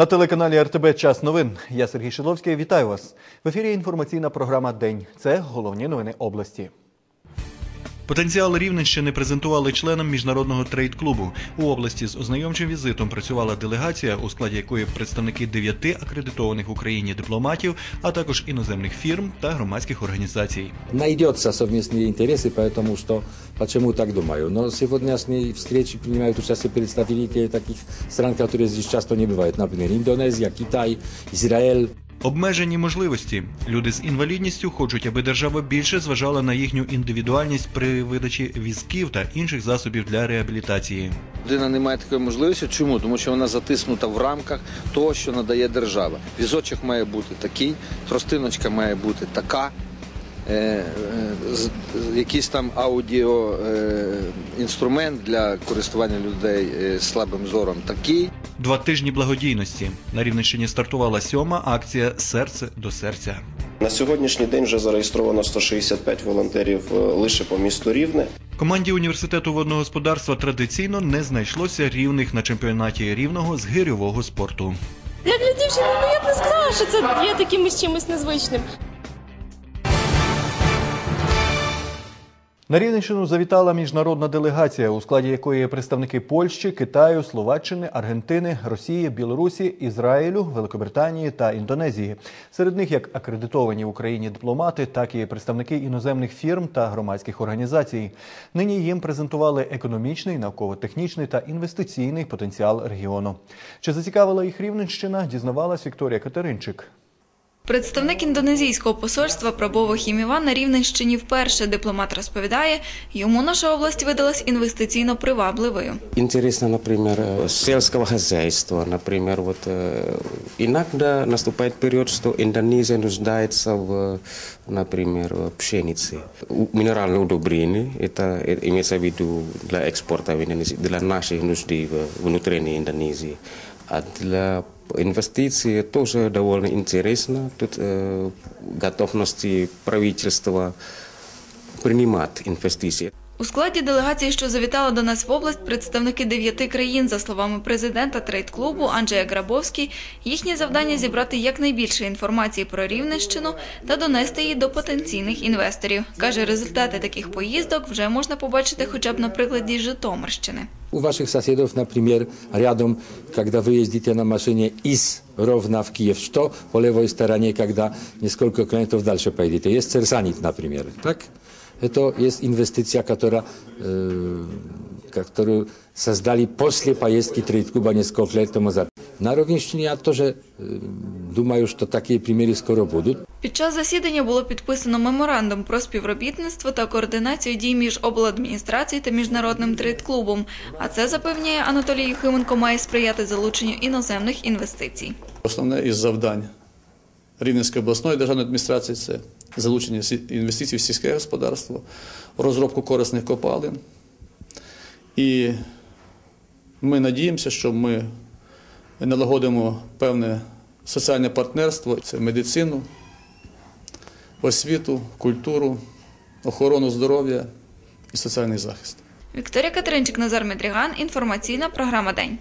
На телеканалі РТБ Час новин. Я Сергій Шиловський. Вітаю вас. В ефірі інформаційна програма День. Це головні новини області. Потенціал Рівненщини презентували членам міжнародного трейд-клубу. У області з ознайомчим візитом працювала делегація, у складі якої представники дев'яти акредитованих в Україні дипломатів, а також іноземних фірм та громадських організацій. найдется совместные интересы, поэтому что, почему так думаю. Но сегодняшней встрече принимают участие представители таких стран, которые здесь часто не бывают. Например, Индонезия, Китай, Израиль. Обмежені можливості. Люди з інвалідністю хочуть, аби держава більше зважала на їхню індивідуальність при видачі візків та інших засобів для реабілітації. Людина не має такої можливості. Чому? Тому що вона затиснута в рамках того, що надає держава. Візочок має бути такий, тростиночка має бути така. Е, е, Якийсь там аудіо е, інструмент для користування людей з слабим зором такий. Два тижні благодійності. На Рівненщині стартувала сьома акція Серце до серця. На сьогоднішній день вже зареєстровано 165 волонтерів лише по місту Рівне. Команді університету водного господарства традиційно не знайшлося рівних на чемпіонаті рівного з гирьового спорту. Як для дівчини, ну я б не сказала, що це є таким чимось незвичним. На Рівненщину завітала міжнародна делегація, у складі якої представники Польщі, Китаю, Словаччини, Аргентини, Росії, Білорусі, Ізраїлю, Великобританії та Індонезії. Серед них як акредитовані в Україні дипломати, так і представники іноземних фірм та громадських організацій. Нині їм презентували економічний, науково-технічний та інвестиційний потенціал регіону. Чи зацікавила їх Рівненщина? Дізнавалась Вікторія Катеринчик. Представник індонезійського посольства Прабово Хіміван на Рівненщині вперше дипломат розповідає, йому наша область видалась інвестиційно привабливою. Интересно, например, э, сельского хозяйства. Например, вот э, иногда наступает период, что Индонезия нуждается в, например, в пшенице. У- Минеральные удобрения, это э, имеется в виду для экспорта в Индонезию, для наших нужды в- внутренней Индонезии. А для инвестиций тоже довольно интересно. Тут э, готовности правительства принимать инвестиции. У складі делегації, що завітала до нас в область, представники дев'яти країн, за словами президента трейд-клубу Анджея Грабовський, їхнє завдання зібрати якнайбільше інформації про Рівненщину та донести її до потенційних інвесторів. Каже, результати таких поїздок вже можна побачити хоча б на прикладі Житомирщини. У ваших соседов, например, рядом, когда вы ездите на машине из Ровно в Киев, что по левой стороне, когда несколько километров дальше поедете, есть Церсанит, например. Так? Это есть инвестиция, которая, э, которую создали после поездки Трейд-клуба несколько лет тому назад. На Ровенщине я тоже э, думаю, что такие примеры скоро будут. Під час засідання було підписано меморандум про співробітництво та координацію дій між обладміністрацією та міжнародним трейд-клубом. А це запевняє Анатолій Юхименко має сприяти залученню іноземних інвестицій. Основне із завдань Рівненської обласної державної адміністрації це залучення інвестицій в сільське господарство, розробку корисних копалин. І ми надіємося, що ми налагодимо певне соціальне партнерство, це медицину, освіту, культуру, охорону здоров'я і соціальний захист. Вікторія Катеринчик, Назар Медріган. Інформаційна програма День.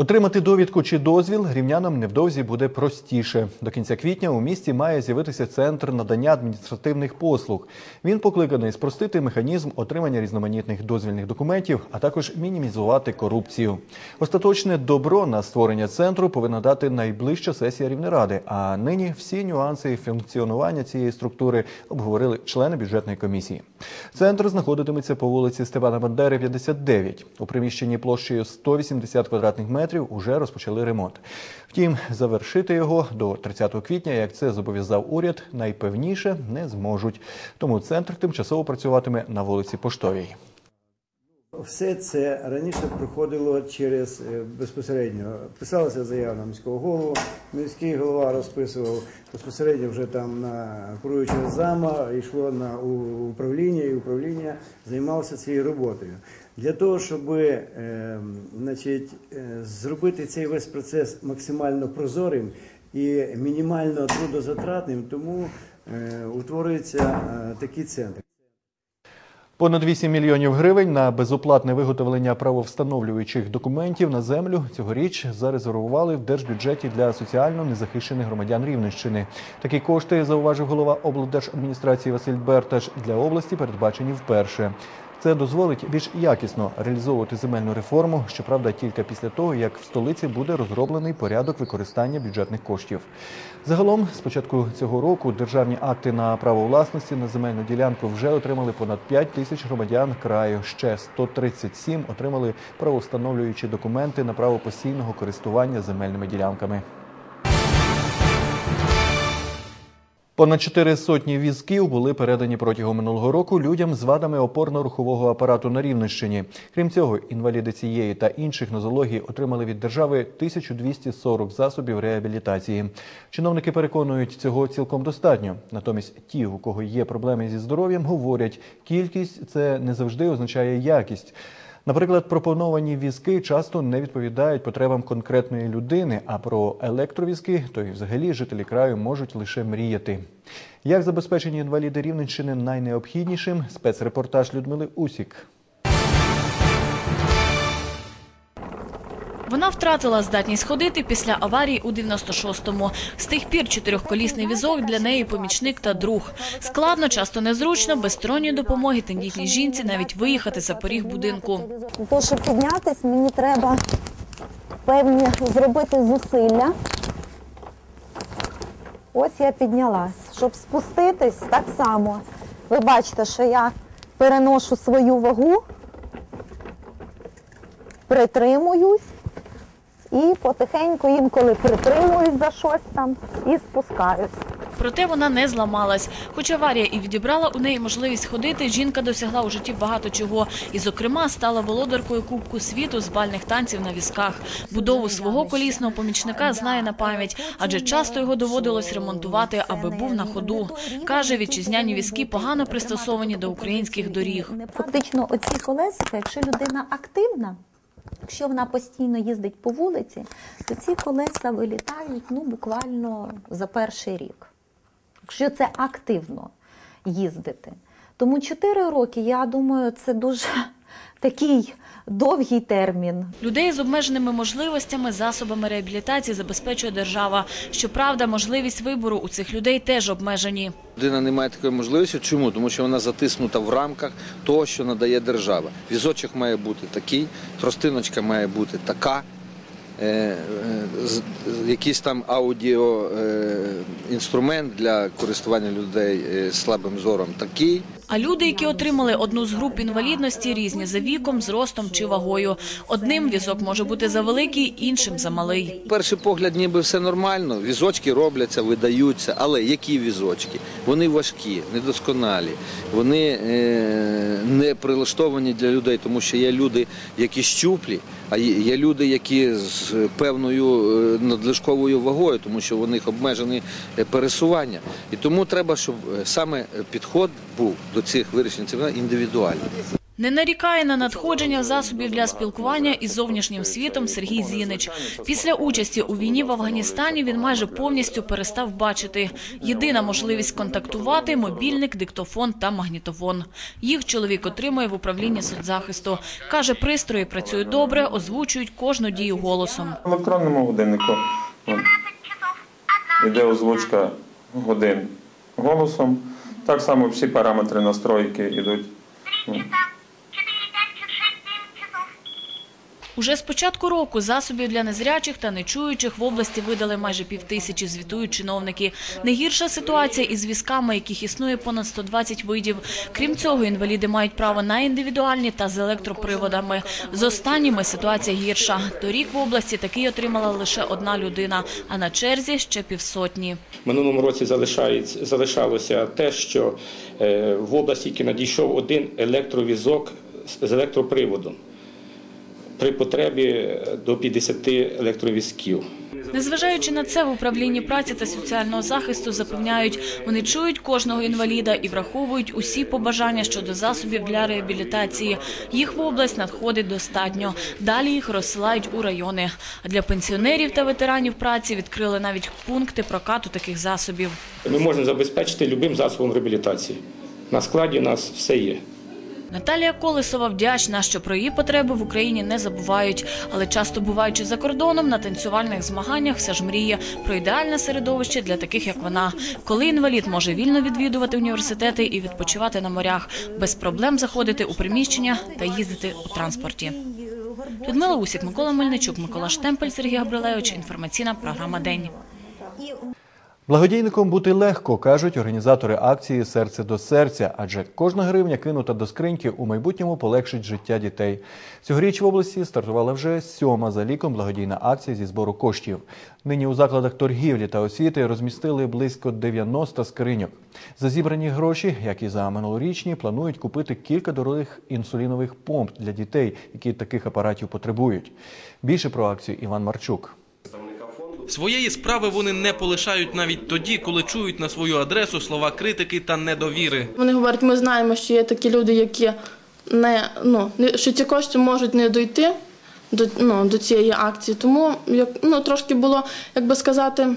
Отримати довідку чи дозвіл рівнянам невдовзі буде простіше. До кінця квітня у місті має з'явитися центр надання адміністративних послуг. Він покликаний спростити механізм отримання різноманітних дозвільних документів, а також мінімізувати корупцію. Остаточне добро на створення центру повинна дати найближча сесія Рівнеради. А нині всі нюанси функціонування цієї структури обговорили члени бюджетної комісії. Центр знаходитиметься по вулиці Степана Бандери, 59. У приміщенні площею 180 квадратних метрів уже розпочали ремонт. Втім, завершити його до 30 квітня, як це зобов'язав уряд, найпевніше не зможуть. Тому центр тимчасово працюватиме на вулиці Поштовій. Все це раніше проходило через е, безпосередньо писалася заява на міського голову. Міський голова розписував безпосередньо вже там на керуючого зама, йшло на управління, і управління займалося цією роботою. Для того, щоб е, значить, зробити цей весь процес максимально прозорим і мінімально трудозатратним, тому е, утворюється е, такий центр. Понад 8 мільйонів гривень на безоплатне виготовлення правовстановлюючих документів на землю цьогоріч зарезервували в держбюджеті для соціально незахищених громадян Рівненщини. Такі кошти, зауважив голова облдержадміністрації Василь Берташ, для області передбачені вперше. Це дозволить більш якісно реалізовувати земельну реформу, щоправда, тільки після того, як в столиці буде розроблений порядок використання бюджетних коштів. Загалом, з початку цього року, державні акти на право власності на земельну ділянку вже отримали понад 5 тисяч громадян краю. Ще 137 отримали правовстановлюючі документи на право постійного користування земельними ділянками. Понад чотири сотні візків були передані протягом минулого року людям з вадами опорно-рухового апарату на Рівненщині. Крім цього, інваліди цієї та інших нозологій отримали від держави 1240 засобів реабілітації. Чиновники переконують, цього цілком достатньо. Натомість ті, у кого є проблеми зі здоров'ям, говорять, кількість це не завжди означає якість. Наприклад, пропоновані візки часто не відповідають потребам конкретної людини, а про електровізки, то й взагалі жителі краю можуть лише мріяти. Як забезпечені інваліди Рівненщини найнеобхіднішим? Спецрепортаж Людмили Усік. Вона втратила здатність ходити після аварії у 96-му. З тих пір чотирьохколісний візок для неї помічник та друг. Складно, часто незручно, без сторонньої допомоги тендітній жінці навіть виїхати за поріг будинку. Для щоб піднятися, мені треба певні зробити зусилля. Ось я піднялась. Щоб спуститись, так само. Ви бачите, що я переношу свою вагу, притримуюсь і потихеньку інколи притримуюсь за щось там і спускаюсь. Проте вона не зламалась. Хоч аварія і відібрала у неї можливість ходити, жінка досягла у житті багато чого. І, зокрема, стала володаркою Кубку світу з бальних танців на візках. Будову свого колісного помічника знає на пам'ять, адже часто його доводилось ремонтувати, аби був на ходу. Каже, вітчизняні візки погано пристосовані до українських доріг. Фактично, оці колесика, якщо людина активна, якщо вона постійно їздить по вулиці, то ці колеса вилітають ну, буквально за перший рік. Якщо це активно їздити. Тому 4 роки, я думаю, це дуже такий довгий термін. Людей з обмеженими можливостями, засобами реабілітації забезпечує держава. Щоправда, можливість вибору у цих людей теж обмежені. Людина не має такої можливості. Чому? Тому що вона затиснута в рамках того, що надає держава. Візочок має бути такий, тростиночка має бути така. е, е, Якийсь там аудіо е, для користування людей з слабим зором такий. А люди, які отримали одну з груп інвалідності, різні за віком, зростом чи вагою. Одним візок може бути завеликий, іншим замалий. Перший погляд, ніби все нормально. Візочки робляться, видаються. Але які візочки? Вони важкі, недосконалі, вони е, не прилаштовані для людей, тому що є люди, які щуплі, а є люди, які з певною е, надлишковою вагою, тому що у них обмежені е, пересування. І тому треба, щоб е, саме підход був до цих вирішень цих індивідуальний. Не нарікає на надходження засобів для спілкування із зовнішнім світом Сергій Зінич. Після участі у війні в Афганістані він майже повністю перестав бачити. Єдина можливість контактувати – мобільник, диктофон та магнітофон. Їх чоловік отримує в управлінні соцзахисту. Каже, пристрої працюють добре, озвучують кожну дію голосом. В електронному годиннику іде озвучка годин голосом. Так само всі параметри настройки йдуть. Уже з початку року засобів для незрячих та нечуючих в області видали майже півтисячі, звітують чиновники. Не гірша ситуація із візками, яких існує понад 120 видів. Крім цього, інваліди мають право на індивідуальні та з електроприводами. З останніми ситуація гірша. Торік в області такий отримала лише одна людина, а на черзі ще півсотні. минулому році залишалося те, що е, в області тільки надійшов один електровізок з електроприводом. При потребі е, до 50 електровізків. Незважаючи на це, в управлінні праці та соціального захисту запевняють, вони чують кожного інваліда і враховують усі побажання щодо засобів для реабілітації. Їх в область надходить достатньо. Далі їх розсилають у райони. А для пенсіонерів та ветеранів праці відкрили навіть пункти прокату таких засобів. Ми можемо забезпечити любим засобом реабілітації. На складі у нас все є. Наталія Колесова вдячна, що про її потреби в Україні не забувають, але часто буваючи за кордоном на танцювальних змаганнях, все ж мріє про ідеальне середовище для таких, як вона, коли інвалід може вільно відвідувати університети і відпочивати на морях, без проблем заходити у приміщення та їздити у транспорті. Людмила Усік, Микола Мельничук, Микола Штемпель, Сергій Габрилевич. Інформаційна програма День. Благодійником бути легко, кажуть організатори акції Серце до серця, адже кожна гривня кинута до скриньки у майбутньому полегшить життя дітей. Цьогоріч в області стартувала вже сьома за ліком благодійна акція зі збору коштів. Нині у закладах торгівлі та освіти розмістили близько 90 скриньок. За зібрані гроші, як і за минулорічні, планують купити кілька дорогих інсулінових помп для дітей, які таких апаратів потребують. Більше про акцію Іван Марчук. Своєї справи вони не полишають навіть тоді, коли чують на свою адресу слова критики та недовіри. Вони говорять, ми знаємо, що є такі люди, які не ну що ці кошти можуть не дойти до ну, до цієї акції. Тому як ну трошки було, як би сказати,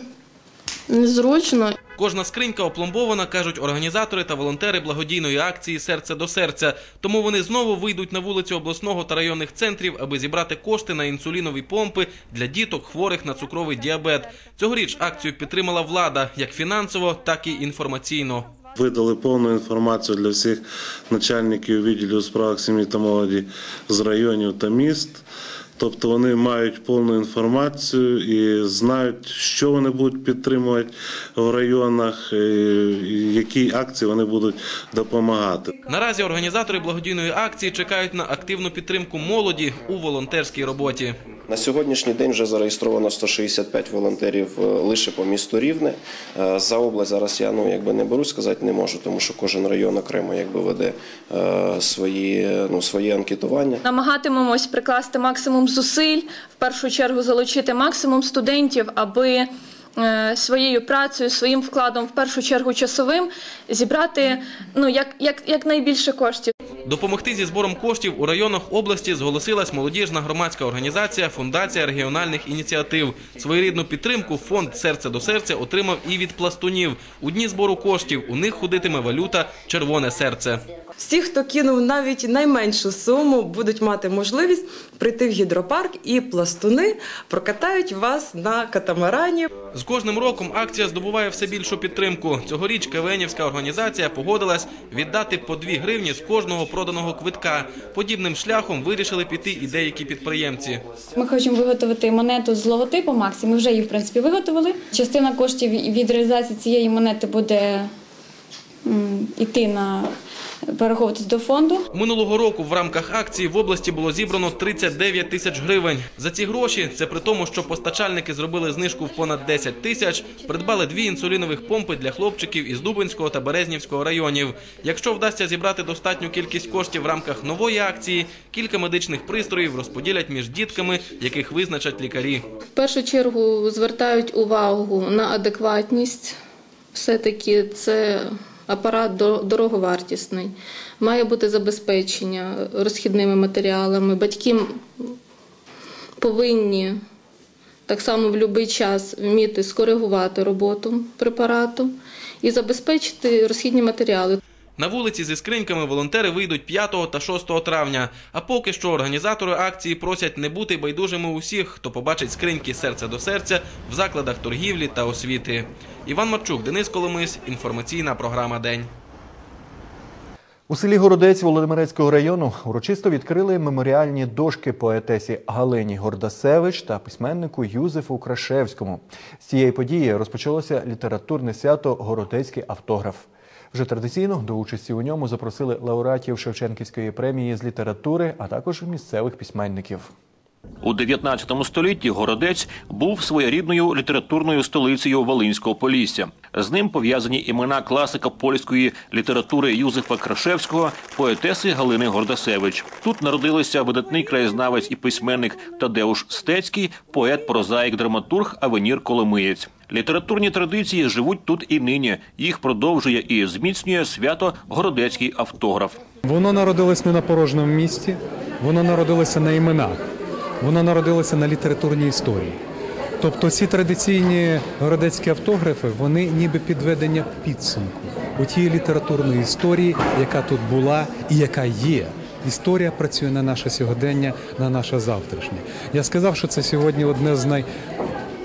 незручно. Кожна скринька опломбована, кажуть організатори та волонтери благодійної акції Серце до серця. Тому вони знову вийдуть на вулицю обласного та районних центрів, аби зібрати кошти на інсулінові помпи для діток, хворих на цукровий діабет. Цьогоріч акцію підтримала влада як фінансово, так і інформаційно. Видали повну інформацію для всіх начальників відділів у справах сім'ї та молоді з районів та міст. Тобто вони мають повну інформацію і знають, що вони будуть підтримувати в районах, і які акції вони будуть допомагати. Наразі організатори благодійної акції чекають на активну підтримку молоді у волонтерській роботі. На сьогоднішній день вже зареєстровано 165 волонтерів е, лише по місту Рівне. Е, За область зараз я ну якби не беру сказати не можу, тому що кожен район окремо якби веде е, свої ну свої анкетування. Намагатимемось прикласти максимум зусиль, в першу чергу залучити максимум студентів, аби е, своєю працею, своїм вкладом, в першу чергу часовим, зібрати ну як, як, як найбільше коштів. Допомогти зі збором коштів у районах області зголосилась молодіжна громадська організація Фундація регіональних ініціатив. Своєрідну підтримку фонд Серце до серця отримав і від пластунів. У дні збору коштів у них ходитиме валюта Червоне серце. Всі, хто кинув навіть найменшу суму, будуть мати можливість прийти в гідропарк і пластуни прокатають вас на катамарані. З кожним роком акція здобуває все більшу підтримку. Цьогоріч КВНівська організація погодилась віддати по 2 гривні з кожного проданого квитка. Подібним шляхом вирішили піти і деякі підприємці. Ми хочемо виготовити монету з логотипом Максі. Ми вже її в принципі виготовили. Частина коштів від реалізації цієї монети буде йти на перераховуватись до фонду. Минулого року в рамках акції в області було зібрано 39 тисяч гривень. За ці гроші, це при тому, що постачальники зробили знижку в понад 10 тисяч, придбали дві інсулінових помпи для хлопчиків із Дубинського та Березнівського районів. Якщо вдасться зібрати достатню кількість коштів в рамках нової акції, кілька медичних пристроїв розподілять між дітками, яких визначать лікарі. В першу чергу звертають увагу на адекватність. Все-таки це апарат до- дороговартісний. Має бути забезпечення розхідними матеріалами. Батьки повинні так само в будь-який час вміти скоригувати роботу препарату і забезпечити розхідні матеріали. На вулиці зі скриньками волонтери вийдуть 5 та 6 травня. А поки що організатори акції просять не бути байдужими усіх, хто побачить скриньки серце до серця в закладах торгівлі та освіти. Іван Марчук, Денис Коломис. Інформаційна програма День. У селі Городець Володимирецького району урочисто відкрили меморіальні дошки поетесі Галині Гордасевич та письменнику Юзефу Крашевському. З цієї події розпочалося літературне свято Городецький автограф. Вже традиційно до участі у ньому запросили лауреатів Шевченківської премії з літератури, а також місцевих письменників. У 19 столітті Городець був своєрідною літературною столицею Волинського Полісся. З ним пов'язані імена класика польської літератури Юзефа Крашевського, поетеси Галини Гордасевич. Тут народилися видатний краєзнавець і письменник Тадеуш Стецький, поет, прозаїк, драматург Авенір Коломиєць. Літературні традиції живуть тут і нині. Їх продовжує і зміцнює свято Городецький автограф. Воно народилось не на порожньому місці, воно народилося на іменах, воно народилася на літературній історії. Тобто ці традиційні городецькі автографи, вони ніби підведення підсумку. у тієї літературної історії, яка тут була і яка є. Історія працює на наше сьогодення, на наше завтрашнє. Я сказав, що це сьогодні одне з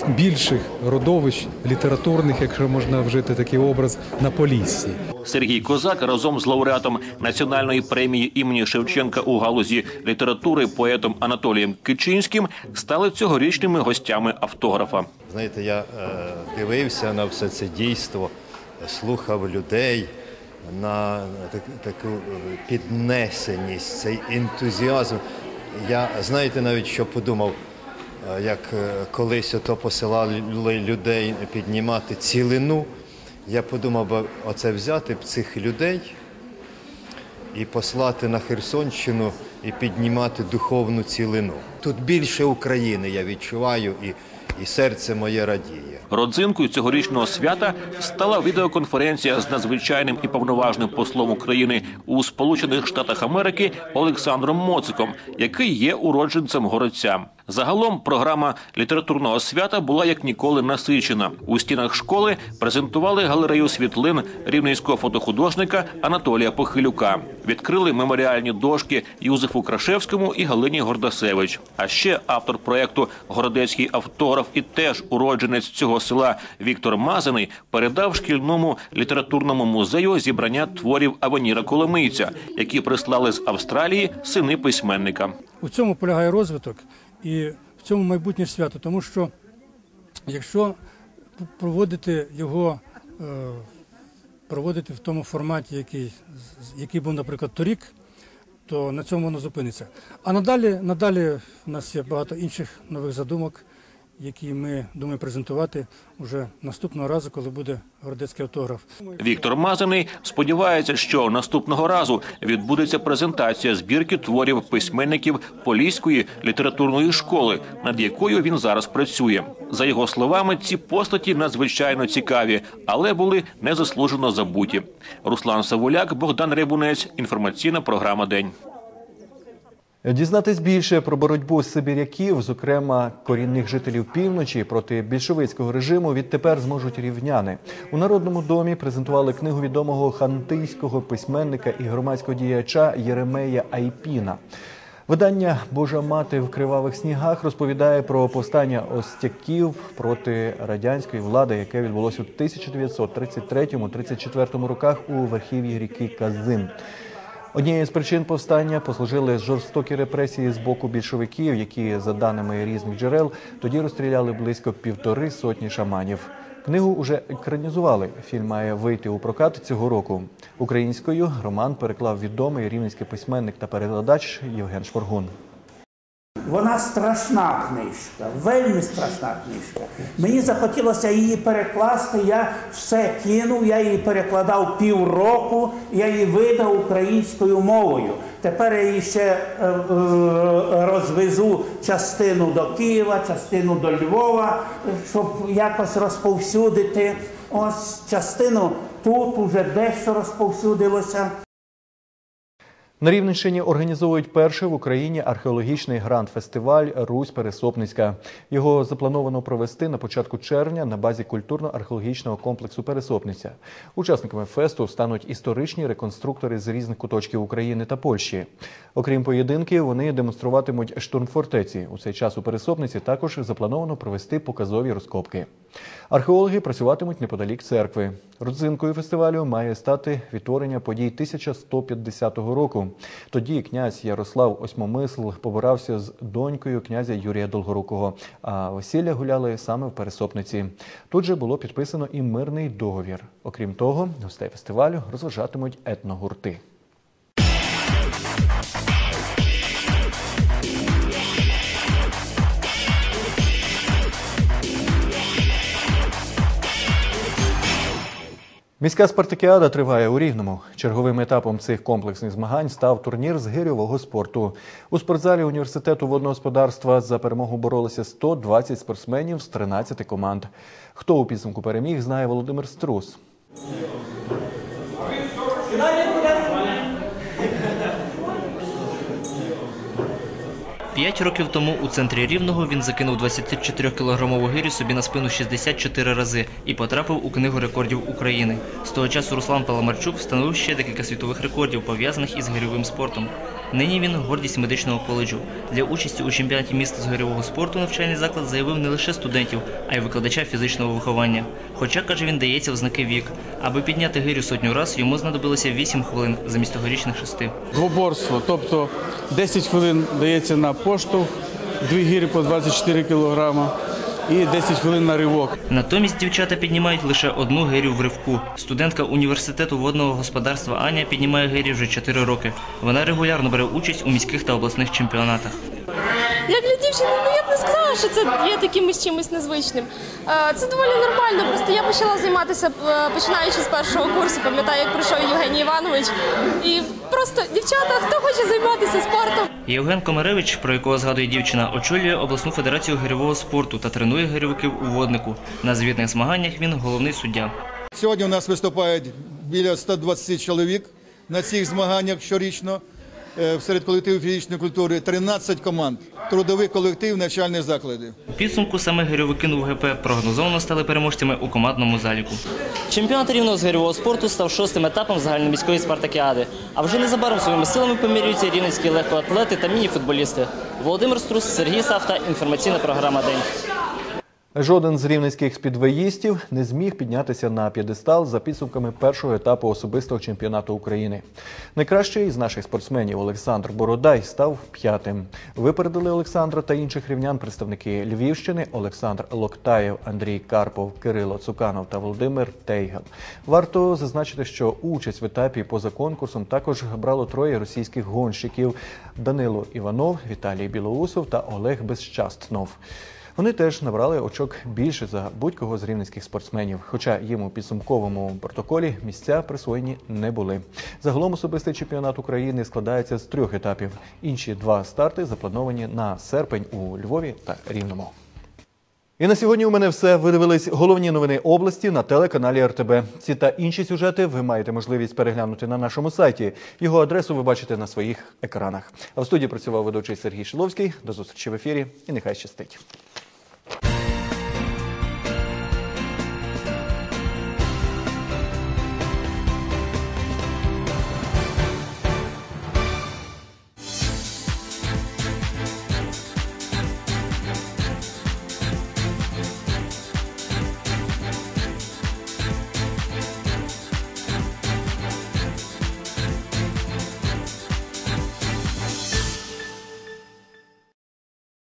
найбільших родовищ літературних, якщо можна вжити такий образ, на Поліссі. Сергій Козак разом з лауреатом національної премії імені Шевченка у галузі літератури поетом Анатолієм Кичинським стали цьогорічними гостями автографа. Знаєте, я е, дивився на все це дійство, слухав людей на таку піднесеність, цей ентузіазм. Я знаєте навіть що подумав, як е, колись ото посилали людей піднімати цілину. Я подумав, би, оце взяти б цих людей і послати на Херсонщину і піднімати духовну цілину. Тут більше України я відчуваю, і, і серце моє радіє. Родзинкою цьогорічного свята стала відеоконференція з надзвичайним і повноважним послом України у Сполучених Штатах Америки Олександром Моциком, який є уродженцем городця. Загалом програма літературного свята була як ніколи насичена. У стінах школи презентували галерею світлин рівненського фотохудожника Анатолія Похилюка. Відкрили меморіальні дошки Юзефу Крашевському і Галині Гордасевич. А ще автор проекту Городецький автограф і теж уродженець цього села Віктор Мазаний передав шкільному літературному музею зібрання творів Авеніра Коломийця, які прислали з Австралії сини письменника. У цьому полягає розвиток і в цьому майбутнє свято, тому що якщо проводити його, е, проводити в тому форматі, який, який був, наприклад, торік, то на цьому воно зупиниться. А надалі, надалі у нас є багато інших нових задумок, які ми думаємо презентувати уже наступного разу, коли буде городецький автограф. Віктор Мазаний сподівається, що наступного разу відбудеться презентація збірки творів письменників Поліської літературної школи, над якою він зараз працює. За його словами, ці постаті надзвичайно цікаві, але були незаслужено забуті. Руслан Савуляк, Богдан Рибунець. Інформаційна програма День. Дізнатись більше про боротьбу сибіряків, зокрема корінних жителів півночі проти більшовицького режиму, відтепер зможуть рівняни. У народному домі презентували книгу відомого хантийського письменника і громадського діяча Єремея Айпіна. Видання Божа мати в кривавих снігах розповідає про повстання остяків проти радянської влади, яке відбулося у 1933-34 роках у верхів'ї ріки Казин. Однією з причин повстання послужили жорстокі репресії з боку більшовиків, які, за даними різних джерел, тоді розстріляли близько півтори сотні шаманів. Книгу уже екранізували. Фільм має вийти у прокат цього року. Українською роман переклав відомий рівненський письменник та перекладач Євген Шпоргун. Вона страшна книжка, вельми страшна книжка. Мені захотілося її перекласти. Я все кинув, я її перекладав півроку, я її видав українською мовою. Тепер я її ще е, е, розвезу частину до Києва, частину до Львова, щоб якось розповсюдити. Ось частину тут уже дещо розповсюдилося. На Рівненщині організовують перший в Україні археологічний гранд-фестиваль Русь Пересопницька. Його заплановано провести на початку червня на базі культурно-археологічного комплексу Пересопниця. Учасниками фесту стануть історичні реконструктори з різних куточків України та Польщі. Окрім поєдинків, вони демонструватимуть штурм фортеці. У цей час у Пересопниці також заплановано провести показові розкопки. Археологи працюватимуть неподалік церкви. Родзинкою фестивалю має стати відтворення подій 1150 року. Тоді князь Ярослав Осьмомисл побирався з донькою князя Юрія Долгорукого, а весілля гуляли саме в Пересопниці. Тут же було підписано і мирний договір. Окрім того, гостей фестивалю розважатимуть етногурти. Міська спартакіада триває у Рівному. Черговим етапом цих комплексних змагань став турнір з гирьового спорту. У спортзалі університету водного господарства за перемогу боролися 120 спортсменів з 13 команд. Хто у підсумку переміг, знає Володимир Струс. П'ять років тому у центрі Рівного він закинув 24-кілограмову гирю собі на спину 64 рази і потрапив у книгу рекордів України. З того часу Руслан Паламарчук встановив ще декілька світових рекордів, пов'язаних із гирьовим спортом. Нині він гордість медичного коледжу. Для участі у чемпіонаті міста з гирьового спорту навчальний заклад заявив не лише студентів, а й викладача фізичного виховання. Хоча, каже, він дається в знаки вік. Аби підняти гирю сотню раз, йому знадобилося 8 хвилин замість тогорічних шести. Двоборство, тобто 10 хвилин дається на поштовх, дві гірі по 24 кілограма і 10 хвилин на ривок. Натомість дівчата піднімають лише одну гирю в ривку. Студентка університету водного господарства Аня піднімає гирі вже 4 роки. Вона регулярно бере участь у міських та обласних чемпіонатах. Як для дівчини, ну я б не сказала, що це є такимось чимось незвичним. Е, Це доволі нормально. Просто я почала займатися е, починаючи з першого курсу. Пам'ятаю, як прийшов Євгеній Іванович. І просто дівчата, хто хоче займатися спортом, Євген Комаревич, про якого згадує дівчина, очолює обласну федерацію гирьового спорту та тренує гирьовиків у воднику. На звітних змаганнях він головний суддя. Сьогодні у нас виступають біля 120 чоловік на цих змаганнях щорічно. Е, Серед колективів фізичної культури 13 команд, трудовий колектив навчальних закладів. У підсумку саме гирьовики НУГП прогнозовано стали переможцями у командному заліку. Чемпіонат рівного з гирьового спорту став шостим етапом загальноміської спартакіади. А вже незабаром своїми силами помірюються рівненські легкоатлети та міні-футболісти. Володимир Струс, Сергій Савта. Інформаційна програма День. Жоден з рівненських спідвеїстів не зміг піднятися на п'єдестал за підсумками першого етапу особистого чемпіонату України. Найкращий з наших спортсменів Олександр Бородай став п'ятим. Випередили Олександра та інших рівнян представники Львівщини Олександр Локтаєв, Андрій Карпов, Кирило Цуканов та Володимир Тейгел. Варто зазначити, що участь в етапі поза конкурсом також брало троє російських гонщиків: Данило Іванов, Віталій Білоусов та Олег Безщастнов. Вони теж набрали очок більше за будь-кого з рівненських спортсменів, хоча їм у підсумковому протоколі місця присвоєні не були. Загалом особистий чемпіонат України складається з трьох етапів. Інші два старти заплановані на серпень у Львові та Рівному. І на сьогодні у мене все. Ви дивились головні новини області на телеканалі РТБ. Ці та інші сюжети ви маєте можливість переглянути на нашому сайті. Його адресу ви бачите на своїх екранах. А в студії працював ведучий Сергій Шиловський. До зустрічі в ефірі і нехай щастить.